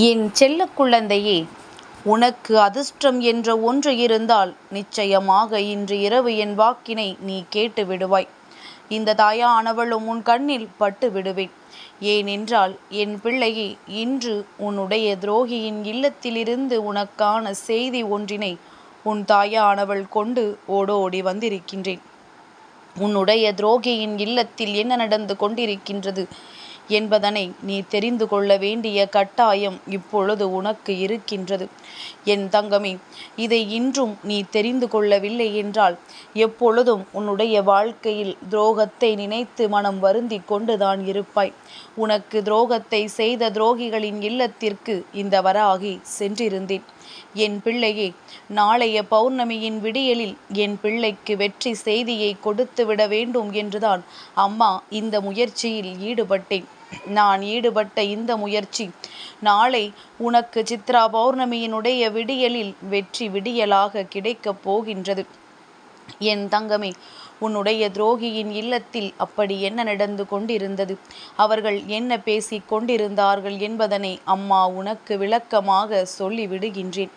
என் செல்ல குழந்தையே உனக்கு அதிர்ஷ்டம் என்ற ஒன்று இருந்தால் நிச்சயமாக இன்று இரவு என் வாக்கினை நீ கேட்டு விடுவாய். இந்த தாயானவளும் உன் கண்ணில் பட்டு விடுவேன். ஏனென்றால் என் பிள்ளையே இன்று உன்னுடைய துரோகியின் இல்லத்திலிருந்து உனக்கான செய்தி ஒன்றினை உன் தாயானவள் கொண்டு ஓடோடி வந்திருக்கின்றேன். உன்னுடைய துரோகியின் இல்லத்தில் என்ன நடந்து கொண்டிருக்கின்றது? என்பதனை நீ தெரிந்து கொள்ள வேண்டிய கட்டாயம் இப்பொழுது உனக்கு இருக்கின்றது. என் தங்கமே இதை இன்றும் நீ தெரிந்து கொள்ளவில்லை என்றால் எப்பொழுதும் உன்னுடைய வாழ்க்கையில் துரோகத்தை நினைத்து மனம் வருந்தி கொண்டுதான் இருப்பாய். உனக்கு துரோகத்தை செய்த துரோகிகளின் இல்லத்திற்கு இந்த வராகி சென்றிருந்தேன். என் பிள்ளையே நாளைய பௌர்ணமியின் விடியலில் என் பிள்ளைக்கு வெற்றி செய்தியை கொடுத்து விட வேண்டும் என்றுதான் அம்மா இந்த முயற்சியில் ஈடுபட்டேன். நான் ஈடுபட்ட இந்த முயற்சி. நாளை உனக்கு சித்ரா பௌர்ணமியினுடைய விடியலில் வெற்றி விடியலாக கிடைக்கப் போகின்றது. என் தங்கமே உன்னுடைய துரோகியின் இல்லத்தில் அப்படி என்ன நடந்து கொண்டிருந்தது? அவர்கள் என்ன பேசி கொண்டிருந்தார்கள் என்பதனை அம்மா உனக்கு விளக்கமாக சொல்லி விடுகின்றேன்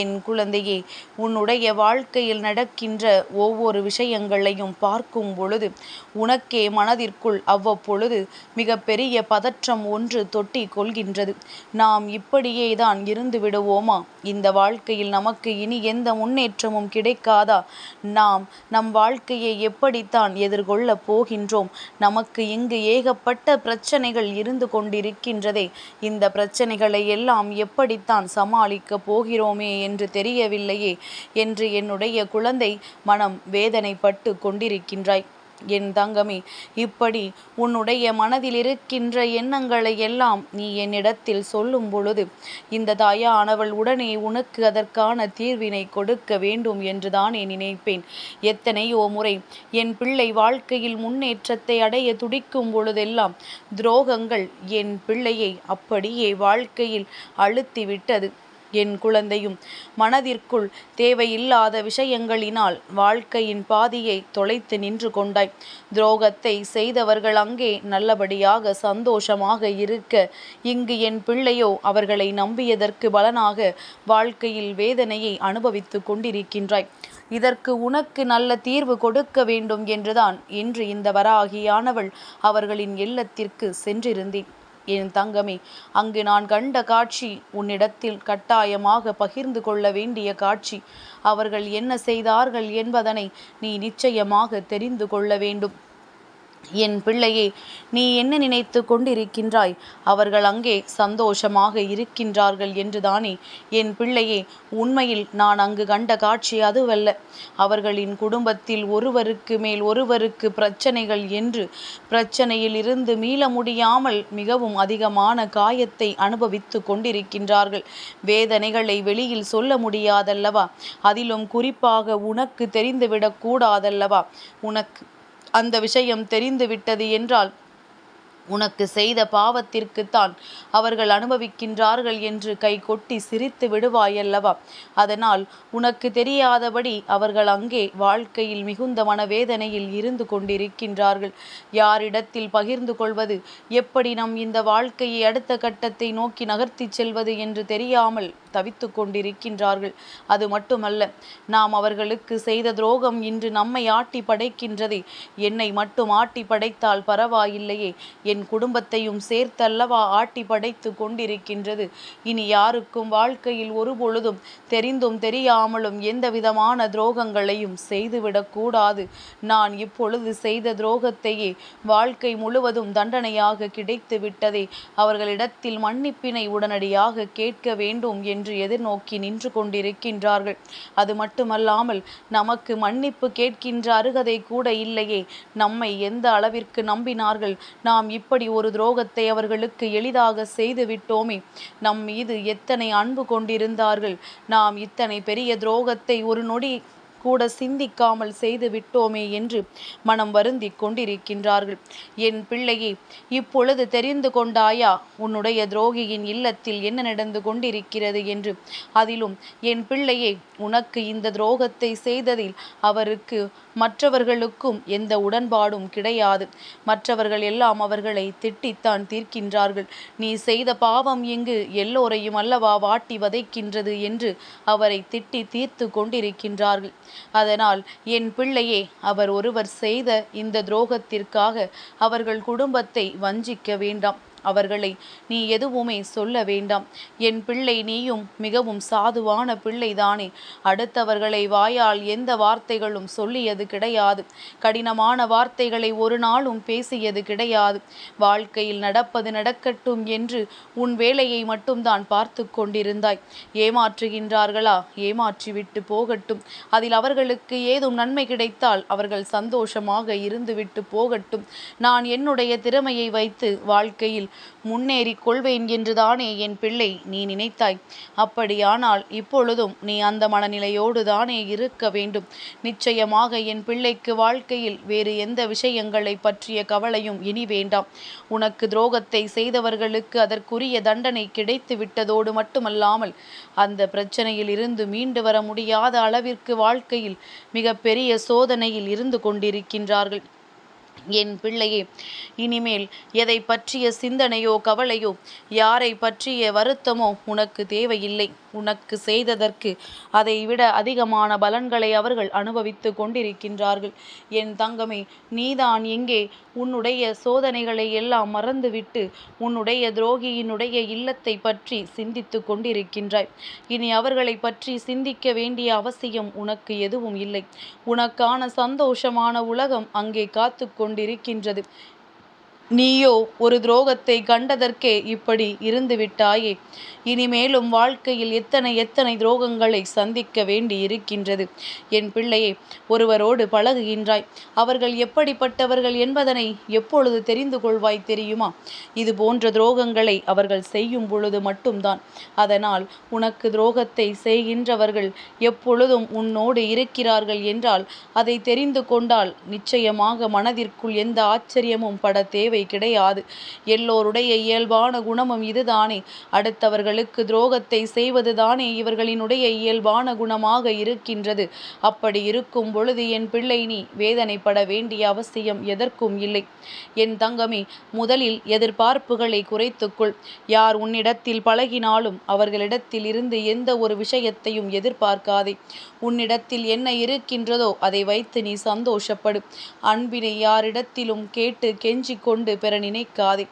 என் குழந்தையே உன்னுடைய வாழ்க்கையில் நடக்கின்ற ஒவ்வொரு விஷயங்களையும் பார்க்கும் பொழுது உனக்கே மனதிற்குள் அவ்வப்பொழுது மிகப்பெரிய பதற்றம் ஒன்று தொட்டி கொள்கின்றது. நாம் இப்படியே தான் இருந்து விடுவோமா? இந்த வாழ்க்கையில் நமக்கு இனி எந்த முன்னேற்றமும் கிடைக்காதா? நாம் நம் வாழ்க்கையை எப்படித்தான் எதிர்கொள்ளப் போகின்றோம்? நமக்கு இங்கு ஏகப்பட்ட பிரச்சனைகள் இருந்து கொண்டிருக்கின்றதே. இந்த பிரச்சனைகளை எல்லாம் எப்படித்தான் சமாளிக்கப் போகிறோமே என்று தெரியவில்லையே என்று என்னுடைய குழந்தை மனம் வேதனைப்பட்டு கொண்டிருக்கின்றாய். என் தங்கமே இப்படி உன்னுடைய மனதில் இருக்கின்ற எண்ணங்களை எல்லாம் நீ என்னிடத்தில் சொல்லும் பொழுது இந்த தாயானவள் உடனே உனக்கு அதற்கான தீர்வினை கொடுக்க வேண்டும் என்றுதானே நினைப்பேன். எத்தனையோ முறை என் பிள்ளை வாழ்க்கையில் முன்னேற்றத்தை அடைய துடிக்கும் பொழுதெல்லாம் துரோகங்கள் என் பிள்ளையை அப்படியே வாழ்க்கையில் அழுத்திவிட்டது. என் குழந்தையும். மனதிற்குள் தேவையில்லாத விஷயங்களினால் வாழ்க்கையின் பாதியை தொலைத்து நின்று கொண்டாய். துரோகத்தை செய்தவர்கள் அங்கே நல்லபடியாக சந்தோஷமாக இருக்க இங்கு என் பிள்ளையோ அவர்களை நம்பியதற்கு பலனாக வாழ்க்கையில் வேதனையை அனுபவித்து கொண்டிருக்கின்றாய். இதற்கு உனக்கு நல்ல தீர்வு கொடுக்க வேண்டும் என்றுதான் இன்று இந்த வராகியானவள் அவர்களின் இல்லத்திற்கு சென்றிருந்தேன். என் தங்கமே அங்கு நான் கண்ட காட்சி உன்னிடத்தில் கட்டாயமாக பகிர்ந்து கொள்ள வேண்டிய காட்சி. அவர்கள் என்ன செய்தார்கள் என்பதனை நீ நிச்சயமாக தெரிந்து கொள்ள வேண்டும். என் பிள்ளையே நீ என்ன நினைத்து கொண்டிருக்கின்றாய்? அவர்கள் அங்கே சந்தோஷமாக இருக்கின்றார்கள் என்றுதானே? என் பிள்ளையே உண்மையில் நான் அங்கு கண்ட காட்சி அதுவல்ல. அவர்களின் குடும்பத்தில் ஒருவருக்கு மேல் ஒருவருக்கு பிரச்சனைகள் என்று பிரச்சனையில் இருந்து மீள முடியாமல் மிகவும் அதிகமான காயத்தை அனுபவித்து கொண்டிருக்கின்றார்கள். வேதனைகளை வெளியில் சொல்ல முடியாதல்லவா? அதிலும் குறிப்பாக உனக்கு தெரிந்துவிடக் கூடாதல்லவா? உனக்கு அந்த விஷயம் தெரிந்துவிட்டது என்றால் உனக்கு செய்த பாவத்திற்குத்தான் அவர்கள் அனுபவிக்கின்றார்கள் என்று கை கொட்டி சிரித்து விடுவாயல்லவா? அதனால் உனக்கு தெரியாதபடி அவர்கள் அங்கே வாழ்க்கையில் மிகுந்த மனவேதனையில் இருந்து கொண்டிருக்கின்றார்கள். யாரிடத்தில் பகிர்ந்து கொள்வது எப்படி நம் இந்த வாழ்க்கையை அடுத்த கட்டத்தை நோக்கி நகர்த்தி செல்வது என்று தெரியாமல் தவித்து கொண்டிருக்கின்றார்கள். அது மட்டுமல்ல நாம் அவர்களுக்கு செய்த துரோகம் இன்று நம்மை ஆட்டி படைக்கின்றதே. என்னை மட்டும் ஆட்டி படைத்தால் பரவாயில்லையே. என் குடும்பத்தையும் சேர்த்தல்லவா ஆட்டி படைத்து கொண்டிருக்கின்றது. இனி யாருக்கும் வாழ்க்கையில் ஒருபொழுதும் தெரிந்தும் தெரியாமலும் எந்த விதமான துரோகங்களையும் செய்துவிடக்கூடாது நான் இப்பொழுது செய்த துரோகத்தையே வாழ்க்கை முழுவதும் தண்டனையாக கிடைத்து விட்டதே அவர்களிடத்தில் மன்னிப்பினை உடனடியாக கேட்க வேண்டும் என்று எதிர்நோக்கி நின்று கொண்டிருக்கின்றார்கள். அது மட்டுமல்லாமல் நமக்கு மன்னிப்பு கேட்கின்ற அருகதை கூட இல்லையே. நம்மை எந்த அளவிற்கு நம்பினார்கள்? நாம் இப்படி ஒரு துரோகத்தை அவர்களுக்கு எளிதாக செய்து விட்டோமே. நம் மீது எத்தனை அன்பு கொண்டிருந்தார்கள்? நாம் இத்தனை பெரிய துரோகத்தை ஒரு நொடி கூட சிந்திக்காமல் செய்து விட்டோமே என்று மனம் வருந்தி கொண்டிருக்கின்றார்கள். என் பிள்ளையே இப்பொழுது தெரிந்து கொண்டாயா உன்னுடைய துரோகியின் இல்லத்தில் என்ன நடந்து கொண்டிருக்கிறது என்று. அதிலும் என் பிள்ளையே உனக்கு இந்த துரோகத்தை செய்ததில் அவருக்கு மற்றவர்களுக்கும் எந்த உடன்பாடும் கிடையாது. மற்றவர்கள் எல்லாம் அவர்களை திட்டித்தான் தீர்க்கின்றார்கள். நீ செய்த பாவம் இங்கு எல்லோரையும் அல்லவா வாட்டி வதைக்கின்றது என்று அவரை திட்டி தீர்த்து கொண்டிருக்கின்றார்கள். அதனால் என் பிள்ளையே அவர் ஒருவர் செய்த இந்த துரோகத்திற்காக அவர்கள் குடும்பத்தை வஞ்சிக்க வேண்டாம். அவர்களை நீ எதுவுமே சொல்ல வேண்டாம். என் பிள்ளை நீயும் மிகவும் சாதுவான பிள்ளைதானே. அடுத்தவர்களை வாயால் எந்த வார்த்தைகளும் சொல்லியது கிடையாது. கடினமான வார்த்தைகளை ஒரு நாளும் பேசியது கிடையாது. வாழ்க்கையில் நடப்பது நடக்கட்டும் என்று உன் வேலையை மட்டும்தான் பார்த்து கொண்டிருந்தாய். ஏமாற்றுகின்றார்களா? ஏமாற்றிவிட்டு போகட்டும். அதில் அவர்களுக்கு ஏதும் நன்மை கிடைத்தால் அவர்கள் சந்தோஷமாக இருந்துவிட்டு போகட்டும். நான் என்னுடைய திறமையை வைத்து வாழ்க்கையில் முன்னேறிக் கொள்வேன் என்றுதானே என் பிள்ளை நீ நினைத்தாய். அப்படியானால் இப்பொழுதும் நீ அந்த மனநிலையோடு தானே இருக்க வேண்டும். நிச்சயமாக என் பிள்ளைக்கு வாழ்க்கையில் வேறு எந்த விஷயங்களை பற்றிய கவலையும் இனி வேண்டாம். உனக்கு துரோகத்தை செய்தவர்களுக்கு அதற்குரிய தண்டனை கிடைத்து விட்டதோடு மட்டுமல்லாமல் அந்த பிரச்சனையில் இருந்து மீண்டு வர முடியாத அளவிற்கு வாழ்க்கையில் மிக பெரிய சோதனையில் இருந்து கொண்டிருக்கின்றார்கள். என் பிள்ளையே இனிமேல் எதை பற்றிய சிந்தனையோ கவலையோ யாரை பற்றிய வருத்தமோ உனக்கு தேவையில்லை. உனக்கு செய்ததற்கு அதை விட அதிகமான பலன்களை அவர்கள் அனுபவித்து கொண்டிருக்கின்றார்கள். என் தங்கமே நீதான் எங்கே உன்னுடைய சோதனைகளை எல்லாம் மறந்துவிட்டு உன்னுடைய துரோகியினுடைய இல்லத்தை பற்றி சிந்தித்து கொண்டிருக்கின்றாய். இனி அவர்களை பற்றி சிந்திக்க வேண்டிய அவசியம் உனக்கு எதுவும் இல்லை. உனக்கான சந்தோஷமான உலகம் அங்கே காத்து கொண்டிருக்கின்றது. நீயோ ஒரு துரோகத்தை கண்டதற்கே இப்படி இருந்துவிட்டாயே. இனிமேலும் வாழ்க்கையில் எத்தனை எத்தனை துரோகங்களை சந்திக்க வேண்டி இருக்கின்றது என் பிள்ளையே ஒருவரோடு பழகுகின்றாய். அவர்கள் எப்படிப்பட்டவர்கள் என்பதனை எப்பொழுது தெரிந்து கொள்வாய் தெரியுமா? இது போன்ற துரோகங்களை அவர்கள் செய்யும் பொழுது மட்டும்தான். அதனால் உனக்கு துரோகத்தை செய்கின்றவர்கள் எப்பொழுதும் உன்னோடு இருக்கிறார்கள் என்றால் அதை தெரிந்து கொண்டால் நிச்சயமாக மனதிற்குள் எந்த ஆச்சரியமும் பட தேவை தேவை கிடையாது. எல்லோருடைய இயல்பான குணமும் இதுதானே. அடுத்தவர்களுக்கு துரோகத்தை செய்வதுதானே இவர்களினுடைய இயல்பான குணமாக இருக்கின்றது. அப்படி இருக்கும் பொழுது என் பிள்ளை நீ வேதனைப்பட வேண்டிய அவசியம் எதற்கும் இல்லை. என் தங்கமே முதலில் எதிர்பார்ப்புகளை குறைத்துக்கொள். யார் உன்னிடத்தில் பழகினாலும் அவர்களிடத்தில் இருந்து எந்த ஒரு விஷயத்தையும் எதிர்பார்க்காதே. உன்னிடத்தில் என்ன இருக்கின்றதோ அதை வைத்து நீ சந்தோஷப்படு. அன்பினை யாரிடத்திலும் கேட்டு கெஞ்சிக் கொண்டு கொண்டு பெற நினைக்காதே.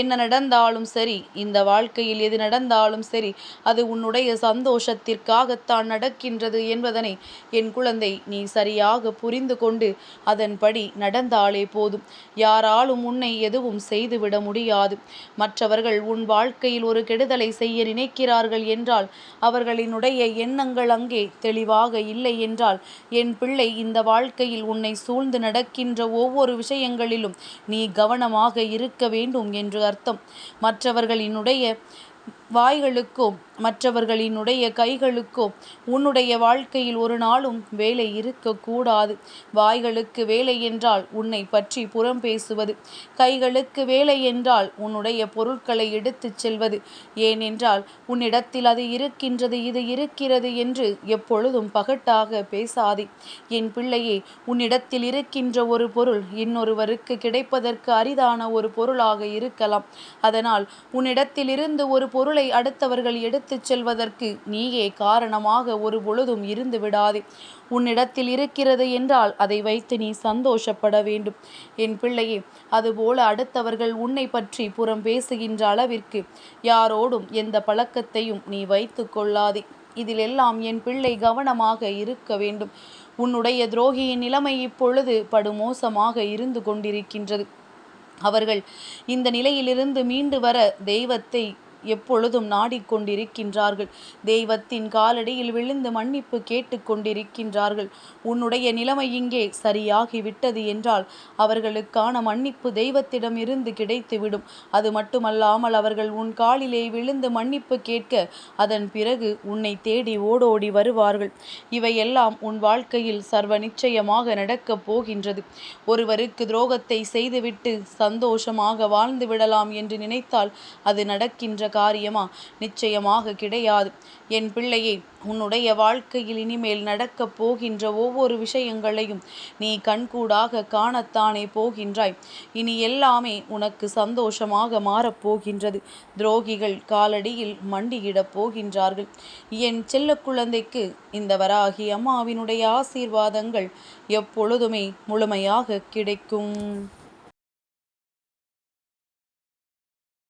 என்ன நடந்தாலும் சரி இந்த வாழ்க்கையில் எது நடந்தாலும் சரி அது உன்னுடைய சந்தோஷத்திற்காகத்தான் நடக்கின்றது என்பதனை என் குழந்தை நீ சரியாக புரிந்து கொண்டு அதன்படி நடந்தாலே போதும். யாராலும் உன்னை எதுவும் செய்துவிட முடியாது. மற்றவர்கள் உன் வாழ்க்கையில் ஒரு கெடுதலை செய்ய நினைக்கிறார்கள் என்றால் அவர்களினுடைய எண்ணங்கள் அங்கே தெளிவாக இல்லை என்றால் என் பிள்ளை இந்த வாழ்க்கையில் உன்னை சூழ்ந்து நடக்கின்ற ஒவ்வொரு விஷயங்களிலும் நீ கவனம் கவனமாக இருக்க வேண்டும் என்று அர்த்தம். மற்றவர்களினுடைய வாய்களுக்கோ மற்றவர்களினுடைய கைகளுக்கோ உன்னுடைய வாழ்க்கையில் ஒரு நாளும் வேலை இருக்கக்கூடாது. வாய்களுக்கு வேலை என்றால் உன்னை பற்றி புறம் பேசுவது. கைகளுக்கு வேலை என்றால் உன்னுடைய பொருட்களை எடுத்துச் செல்வது. ஏனென்றால் உன்னிடத்தில் அது இருக்கின்றது இது இருக்கிறது என்று எப்பொழுதும் பகட்டாக பேசாதே. என் பிள்ளையே உன்னிடத்தில் இருக்கின்ற ஒரு பொருள் இன்னொருவருக்கு கிடைப்பதற்கு அரிதான ஒரு பொருளாக இருக்கலாம். அதனால் உன்னிடத்தில் இருந்து ஒரு பொருளை அடுத்தவர்கள் எடுத்துச் செல்வதற்கு நீயே காரணமாக ஒரு பொழுதும் இருந்து விடாதே. உன்னிடத்தில் இருக்கிறது என்றால் அதை வைத்து நீ சந்தோஷப்பட வேண்டும். என் பிள்ளையே அதுபோல அடுத்தவர்கள் உன்னை பற்றி புறம் பேசுகின்ற அளவிற்கு யாரோடும் எந்த பழக்கத்தையும் நீ வைத்து கொள்ளாதே. இதிலெல்லாம் என் பிள்ளை கவனமாக இருக்க வேண்டும். உன்னுடைய துரோகியின் நிலைமை இப்பொழுது படுமோசமாக இருந்து கொண்டிருக்கின்றது. அவர்கள் இந்த நிலையிலிருந்து மீண்டு வர தெய்வத்தை எப்பொழுதும் நாடிக்கொண்டிருக்கின்றார்கள். தெய்வத்தின் காலடியில் விழுந்து மன்னிப்பு கேட்டுக்கொண்டிருக்கின்றார்கள். உன்னுடைய நிலைமை இங்கே சரியாகிவிட்டது என்றால் அவர்களுக்கான மன்னிப்பு தெய்வத்திடம் இருந்து கிடைத்துவிடும். அது மட்டுமல்லாமல் அவர்கள் உன் காலிலே விழுந்து மன்னிப்பு கேட்க அதன் பிறகு உன்னை தேடி ஓடோடி வருவார்கள். இவையெல்லாம் உன் வாழ்க்கையில் சர்வ நிச்சயமாக நடக்கப் போகின்றது. ஒருவருக்கு துரோகத்தை செய்துவிட்டு சந்தோஷமாக வாழ்ந்து விடலாம் என்று நினைத்தால் அது நடக்கின்ற காரியமா? நிச்சயமாக கிடையாது. என் பிள்ளையை உன்னுடைய வாழ்க்கையில் இனிமேல் நடக்கப் போகின்ற ஒவ்வொரு விஷயங்களையும் நீ கண்கூடாக காணத்தானே போகின்றாய். இனி எல்லாமே உனக்கு சந்தோஷமாக மாறப்போகின்றது துரோகிகள் காலடியில் மண்டியிடப் போகின்றார்கள். என் செல்ல குழந்தைக்கு இந்த வராகி அம்மாவினுடைய ஆசீர்வாதங்கள் எப்பொழுதுமே முழுமையாக கிடைக்கும்.